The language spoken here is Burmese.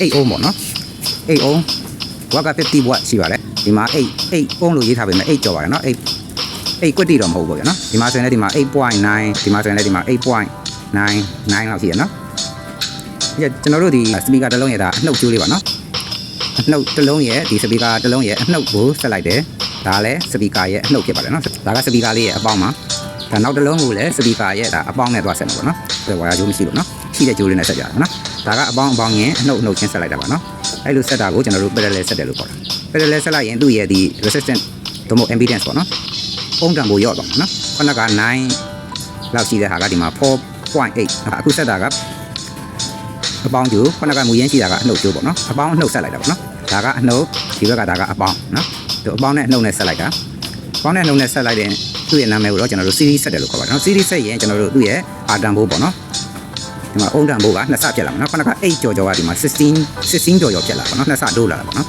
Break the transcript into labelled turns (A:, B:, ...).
A: 8 ohm ပေါ့နော်8 ohm ဝါက50 watt ရှိပါတယ်ဒီမှာ8 8 ohm လို့ရေးထားပေမဲ့8ကျော်ပါတယ်နော်8 8ကွက်တီတော့မဟုတ်ဘူးပေါ့ဗျာနော်ဒီမှာဆိုရင်လည်းဒီမှာ8.9ဒီမှာဆိုရင်လည်းဒီမှာ8.99လောက်ရှိရနော်ဒီကျွန်တော်တို့ဒီစပီကာတစ်လုံးရဲ့ဒါအနှုတ်ကျိုးလေးပါနော်အနှုတ်တစ်လုံးရဲ့ဒီစပီကာတစ်လုံးရဲ့အနှုတ်ကိုဆက်လိုက်တယ်ဒါလည်းစပီကာရဲ့အနှုတ်ဖြစ်ပါတယ်နော်ဒါကစပီကာလေးရဲ့အပေါင်းပါ ဒါနောက်တစ်လုံးကိုလည်းစပီကာရဲ့ဒါအပေါင်းနဲ့သွားဆက်မှာပေါ့နော်ဒါဝါရကျိုးမရှိလို့နော်ရှိတဲ့ကျိုးလေးနဲ့ဆက်ကြတာနော်ဒါကအပေါင်းအပေါင်းရင်အနှုတ်အနှုတ်ချင်းဆက်လိုက်တာပါနော်အဲ့လိုဆက်တာကိုကျွန်တော်တို့ parallel ဆက်တယ်လို့ခေါ်တာ parallel ဆက်လိုက်ရင်သူ့ရဲ့ဒီ resistance သို့မဟုတ် impedance ပေါ့နော်ပုံတံကိုရော့သွားမှာနော်ခုနက9လောက်ရှိတဲ့ဟာကဒီမှာ4.8အခုဆက်တာကအပေါင်းကျိုးခုနကမူရင်းရှိတာကအနှုတ်ကျိုးပေါ့နော်အပေါင်းအနှုတ်ဆက်လိုက်တာပေါ့နော်ဒါကအနှုတ်ဒီဘက်ကဒါကအပေါင်းနော်ဒီအပေါင်းနဲ့အနှုတ်နဲ့ဆက်လိုက်တာအပေါင်းနဲ့အနှုတ်နဲ့ဆက်လိုက်တဲ့ သူ့ရဲ့နာမည်ကိုတော့ကျွန်တော်တို့ series ဆက်တယ်လို့ခေါ်ပါတယ်နော် series ဆက်ရင်ကျွန်တော်တို့သူ့ရဲ့အာတန်ဘိုးပေါ့နော်ဒီမှာအုံတန်ဘိုးကနှစ်ဆပြက်လာမှာနော်ခုနက8ကြော်ကြော်ကဒီမှာ16 16ကြော်ကြော်ပြက်လာပါနော်နှစ်ဆတိုးလာတာပေါ့နော်